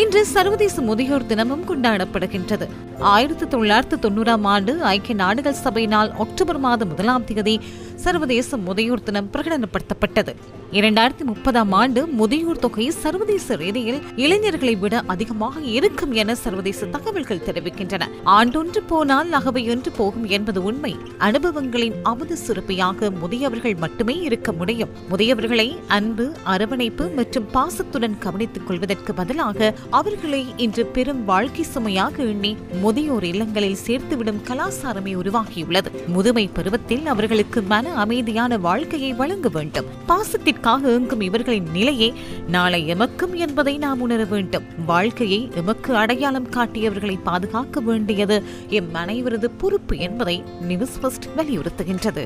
இன்று சர்வதேச முதியோர் தினமும் கொண்டாடப்படுகின்றது. ஆயிரத்தி தொள்ளாயிரத்தி தொண்ணூறாம் ஆண்டு ஐக்கிய நாடுகள் சபையினால் அக்டோபர் மாதம் முதலாம் தேதி சர்வதேச முதியோர் தினம் பிரகடனப்படுத்தப்பட்டது. இரண்டாயிரத்தி முப்பதாம் ஆண்டு முதியோர் தொகை சர்வதேச ரீதியில் இளைஞர்களை விட அதிகமாக இருக்கும் என சர்வதேச தகவல்கள் தெரிவிக்கின்றன. ஆண்டொன்று போனால் அகவை ஒன்று போகும் என்பது உண்மை. அனுபவங்களின் அமுது சுரப்பியாக முதியவர்கள் மட்டுமே இருக்க முடியும். முதியவர்களை அன்பு அரவணைப்பு மற்றும் பாசத்துடன் கவனித்துக் கொள்வதற்கு பதிலாக அவர்களை இன்று பெரும் வாழ்க்கை சுமையாக எண்ணி முதியோர் இல்லங்களில் சேர்த்துவிடும் கலாசாரமே உருவாகியுள்ளது. முதுமை பருவத்தில் அவர்களுக்கு மன அமைதியான வாழ்க்கையை வழங்க வேண்டும். பாசத்திற்காக இயங்கும் இவர்களின் நிலையே நாளை எமக்கும் என்பதை நாம் உணர வேண்டும். வாழ்க்கையை எமக்கு அடையாளம் காட்டியவர்களை பாதுகாக்க வேண்டியது எம் அனைவரது பொறுப்பு என்பதை நியூஸ் ஃபர்ஸ்ட் வலியுறுத்துகின்றது.